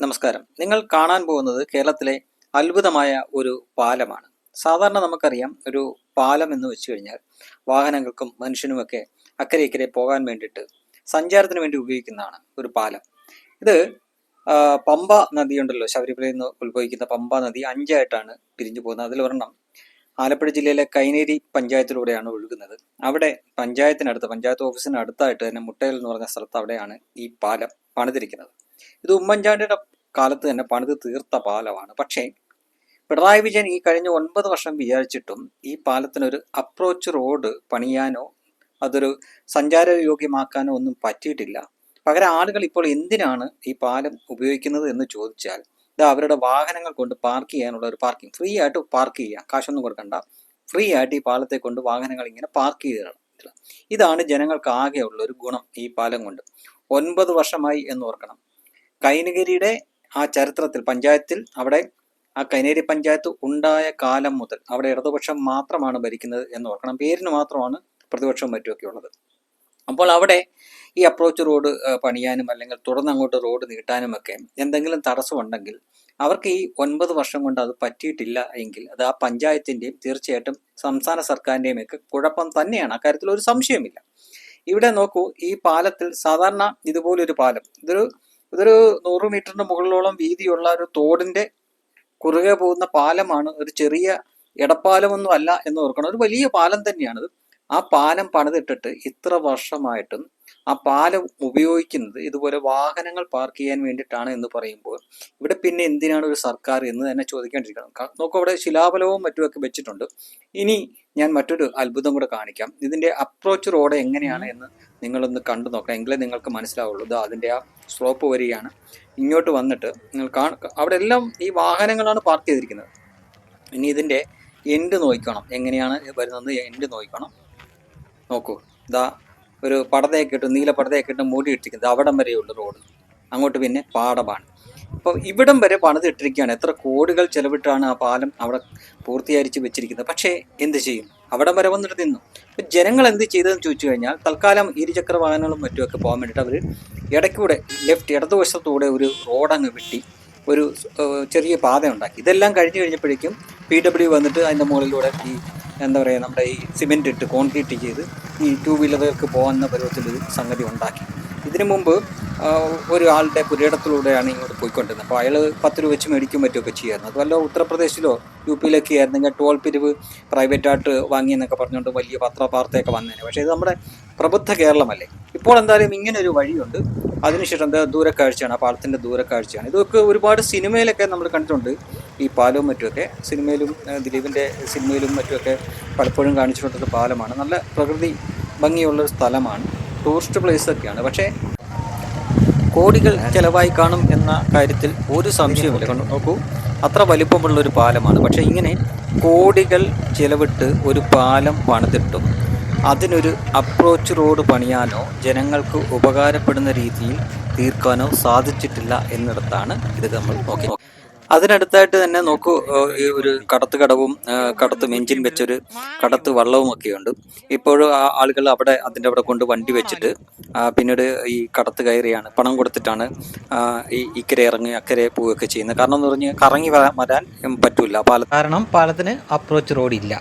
നമസ്കാരം. നിങ്ങൾ കാണാൻ പോകുന്നത് കേരളത്തിലെ അത്ഭുതമായ ഒരു പാലമാണ്. സാധാരണ നമുക്കറിയാം ഒരു പാലം എന്ന് വെച്ച് കഴിഞ്ഞാൽ വാഹനങ്ങൾക്കും മനുഷ്യനുമൊക്കെ അക്കരെ ഇക്കരെ പോകാൻ വേണ്ടിയിട്ട് സഞ്ചാരത്തിന് വേണ്ടി ഉപയോഗിക്കുന്നതാണ് ഒരു പാലം. ഇത് പമ്പ നദിയുണ്ടല്ലോ ശബരിമലയിൽ നിന്ന് ഉത്ഭവിക്കുന്ന പമ്പ നദി അഞ്ചായിട്ടാണ് പിരിഞ്ഞു പോകുന്നത്. അതിലൊരെണ്ണം ആലപ്പുഴ ജില്ലയിലെ കൈനേരി പഞ്ചായത്തിലൂടെയാണ് ഒഴുകുന്നത്. അവിടെ പഞ്ചായത്തിനടുത്ത് പഞ്ചായത്ത് ഓഫീസിന് അടുത്തായിട്ട് തന്നെ മുട്ടയിൽ എന്ന് പറഞ്ഞ സ്ഥലത്ത് അവിടെയാണ് ഈ പാലം പണിതിരിക്കുന്നത്. ഇത് ഉമ്മൻചാണ്ടിയുടെ കാലത്ത് തന്നെ പണിത് തീർത്ത പാലമാണ്. പക്ഷേ പിണറായി വിജയൻ ഈ കഴിഞ്ഞ ഒൻപത് വർഷം വിചാരിച്ചിട്ടും ഈ പാലത്തിനൊരു അപ്രോച്ച് റോഡ് പണിയാനോ അതൊരു സഞ്ചാരയോഗ്യമാക്കാനോ ഒന്നും പറ്റിയിട്ടില്ല. പകരം ആളുകൾ ഇപ്പോൾ എന്തിനാണ് ഈ പാലം ഉപയോഗിക്കുന്നത് എന്ന് ചോദിച്ചാൽ ഇത് അവരുടെ വാഹനങ്ങൾ കൊണ്ട് പാർക്ക് ചെയ്യാനുള്ള ഒരു പാർക്കിംഗ് ഫ്രീ ആയിട്ട് പാർക്ക് ചെയ്യാം. കാശൊന്നും കൊടുക്കണ്ട. ഫ്രീ ആയിട്ട് ഈ പാലത്തെ കൊണ്ട് വാഹനങ്ങൾ ഇങ്ങനെ പാർക്ക് ചെയ്തിടണം ഇതാണ് ജനങ്ങൾക്ക് ആകെയുള്ള ഒരു ഗുണം ഈ പാലം കൊണ്ട്. ഒൻപത് വർഷമായി എന്ന് ഓർക്കണം. കൈനഗിരിയുടെ ആ ചരിത്രത്തിൽ പഞ്ചായത്തിൽ അവിടെ ആ കൈനേരി പഞ്ചായത്ത് ഉണ്ടായ കാലം മുതൽ അവിടെ ഇടതുപക്ഷം മാത്രമാണ് ഭരിക്കുന്നത് എന്ന് ഓർക്കണം. പേരിന് മാത്രമാണ് പ്രതിപക്ഷവും മറ്റുമൊക്കെ ഉള്ളത്. അപ്പോൾ അവിടെ ഈ അപ്രോച്ച് റോഡ് പണിയാനും അല്ലെങ്കിൽ തുടർന്ന് അങ്ങോട്ട് റോഡ് നീട്ടാനും ഒക്കെ എന്തെങ്കിലും തടസ്സമുണ്ടെങ്കിൽ അവർക്ക് ഈ ഒൻപത് വർഷം കൊണ്ട് അത് പറ്റിയിട്ടില്ല എങ്കിൽ അത് ആ പഞ്ചായത്തിന്റെയും തീർച്ചയായിട്ടും സംസ്ഥാന സർക്കാരിന്റെയും ഒക്കെ കുഴപ്പം തന്നെയാണ്. അക്കാര്യത്തിൽ ഒരു സംശയമില്ല ഇവിടെ നോക്കൂ ഈ പാലത്തിൽ സാധാരണ ഇതുപോലൊരു പാലം ഇതൊരു ഇതൊരു നൂറ് മീറ്ററിന് മുകളിലോളം വീതിയുള്ള ഒരു തോടിന്റെ കുറുകെ പോകുന്ന പാലമാണ്. ഒരു ചെറിയ ഇടപ്പാലമൊന്നും അല്ല എന്ന് ഓർക്കണം. ഒരു വലിയ പാലം തന്നെയാണിത്. ആ പാലം പണിതിട്ടിട്ട് ഇത്ര വർഷമായിട്ടും ആ പാലം ഉപയോഗിക്കുന്നത് ഇതുപോലെ വാഹനങ്ങൾ പാർക്ക് ചെയ്യാൻ വേണ്ടിയിട്ടാണ് എന്ന് പറയുമ്പോൾ ഇവിടെ പിന്നെ എന്തിനാണ് ഒരു സർക്കാർ എന്ന് തന്നെ ചോദിക്കേണ്ടിരിക്കണം ക- നോക്കൂ അവിടെ ശിലാഫലവും മറ്റുമൊക്കെ വെച്ചിട്ടുണ്ട്. ഇനി ഞാൻ മറ്റൊരു അത്ഭുതം കൂടെ കാണിക്കാം. ഇതിന്റെ അപ്രോച്ച് റോഡ് എങ്ങനെയാണ് എന്ന് നിങ്ങളൊന്ന് കണ്ടു നോക്കണം. എങ്കിലേ നിങ്ങൾക്ക് മനസ്സിലാവുള്ളൂ. ഇത് അതിന്റെ ആ സ്ലോപ്പ് വരികയാണ്. ഇങ്ങോട്ട് വന്നിട്ട് നിങ്ങൾ അവിടെ എല്ലാം ഈ വാഹനങ്ങളാണ് പാർക്ക് ചെയ്തിരിക്കുന്നത്. ഇനി ഇതിന്റെ എൻഡ് നോക്കണം. എങ്ങനെയാണ് വരുന്നത്? എൻഡ് നോക്കണം. നോക്കൂ. ഇതാ ഒരു പടതയൊക്കെ ഇട്ട് നീല പടതയൊക്കെ ഇട്ട് മൂടി ഇട്ടിരിക്കുന്നത് അവിടം വരെയുള്ള റോഡ് അങ്ങോട്ട് പിന്നെ പാടമാണ്. അപ്പോൾ ഇവിടം വരെ പണിതിട്ടിരിക്കുകയാണ് എത്ര കോടികൾ ചെലവിട്ടാണ് ആ പാലം അവിടെ പൂർത്തീകരിച്ച് വെച്ചിരിക്കുന്നത്. പക്ഷേ എന്ത് ചെയ്യും? അവിടം വരെ വന്നിട്ട് നിന്നു. അപ്പോൾ ജനങ്ങൾ എന്ത് ചെയ്തതെന്ന് ചോദിച്ചു കഴിഞ്ഞാൽ തൽക്കാലം ഇരുചക്ര വാഹനങ്ങളും മറ്റുമൊക്കെ പോകാൻ വേണ്ടിയിട്ട് അവർ ഇടയ്ക്കൂടെ ലെഫ്റ്റ് ഇടതുവശത്തൂടെ ഒരു റോഡങ്ങ് വെട്ടി ഒരു ചെറിയ പാത ഉണ്ടാക്കി. ഇതെല്ലാം കഴിഞ്ഞു കഴിഞ്ഞപ്പോഴേക്കും പി ഡബ്ല്യു വന്നിട്ട് അതിന്റെ മുകളിലൂടെ ഈ എന്താ പറയുക നമ്മുടെ ഈ സിമെന്റ് ഇട്ട് കോൺക്രീറ്റ് ചെയ്ത് ഈ ടൂ വീലറുകൾക്ക് പോകുന്ന പരുവത്തിലൊരു സംഗതി ഉണ്ടാക്കി. ഇതിനു മുമ്പ് ഒരാളുടെ പുരയിടത്തിലൂടെയാണ് ഇങ്ങോട്ട് പോയിക്കൊണ്ടിരുന്നത്. അപ്പോൾ അയാൾ പത്ത് രൂപ വെച്ച് മേടിക്കും പറ്റുമൊക്കെ ചെയ്യായിരുന്നു. അതുമല്ല ഉത്തർപ്രദേശിലോ യു പിയിലൊക്കെ ആയിരുന്നെങ്കിൽ ടോൾ പിരിവ് പ്രൈവറ്റായിട്ട് വാങ്ങിയെന്നൊക്കെ പറഞ്ഞുകൊണ്ട് വലിയ പത്ര വാർത്തയൊക്കെ വന്നേനെ. പക്ഷേ ഇത് നമ്മുടെ പ്രബുദ്ധ കേരളമല്ലേ? ഇപ്പോൾ എന്തായാലും ഇങ്ങനെ ഒരു വഴിയുണ്ട്. അതിനുശേഷം എന്താ ദൂരക്കാഴ്ചയാണ് ആ പാലത്തിന്റെ ദൂരക്കാഴ്ചയാണ്. ഇതൊക്കെ ഒരുപാട് സിനിമയിലൊക്കെ നമ്മൾ കണ്ടിട്ടുണ്ട്. ഈ പാലവും മറ്റുമൊക്കെ സിനിമയിലും ദിലീപിന്റെ സിനിമയിലും മറ്റുമൊക്കെ പലപ്പോഴും കാണിച്ചിട്ടുള്ളൊരു പാലമാണ്. നല്ല പ്രകൃതി ഭംഗിയുള്ളൊരു സ്ഥലമാണ്. ടൂറിസ്റ്റ് പ്ലേസ് ഒക്കെയാണ് പക്ഷേ കോടികൾ ചിലവായി കാണും എന്ന കാര്യത്തിൽ ഒരു സംശയവുമില്ല. കണ്ടു നോക്കൂ. അത്ര വലിപ്പമുള്ള ഒരു പാലമാണ്. പക്ഷേ ഇങ്ങനെ കോടികൾ ചിലവിട്ട് ഒരു പാലം പണിതിട്ടും അതിനൊരു അപ്രോച്ച് റോഡ് പണിയാനോ ജനങ്ങൾക്ക് ഉപകാരപ്പെടുന്ന രീതിയിൽ തീർക്കാനോ സാധിച്ചിട്ടില്ല എന്നിടത്താണ് ഇത് നമ്മൾ നോക്കി. അതിനടുത്തായിട്ട് തന്നെ നോക്കൂ ഈ ഒരു കടത്ത് കടവും കടത്ത് മെഞ്ചിൻ വെച്ചൊരു കടത്ത് വള്ളവും ഒക്കെ ഉണ്ട് ഇപ്പോഴും ആ ആളുകൾ അവിടെ അതിന്റെ അവിടെ കൊണ്ട് വണ്ടി വെച്ചിട്ട് പിന്നീട് ഈ കടത്ത് കയറിയാണ് പണം കൊടുത്തിട്ടാണ് ഈ ഇക്കരെ ഇറങ്ങി അക്കരെ പോവുകയൊക്കെ ചെയ്യുന്നത്. കാരണം എന്ന് പറഞ്ഞാൽ കറങ്ങി വരാൻ പറ്റൂല. പാലത്ത് കാരണം പാലത്തിന് അപ്രോച്ച് റോഡ് ഇല്ല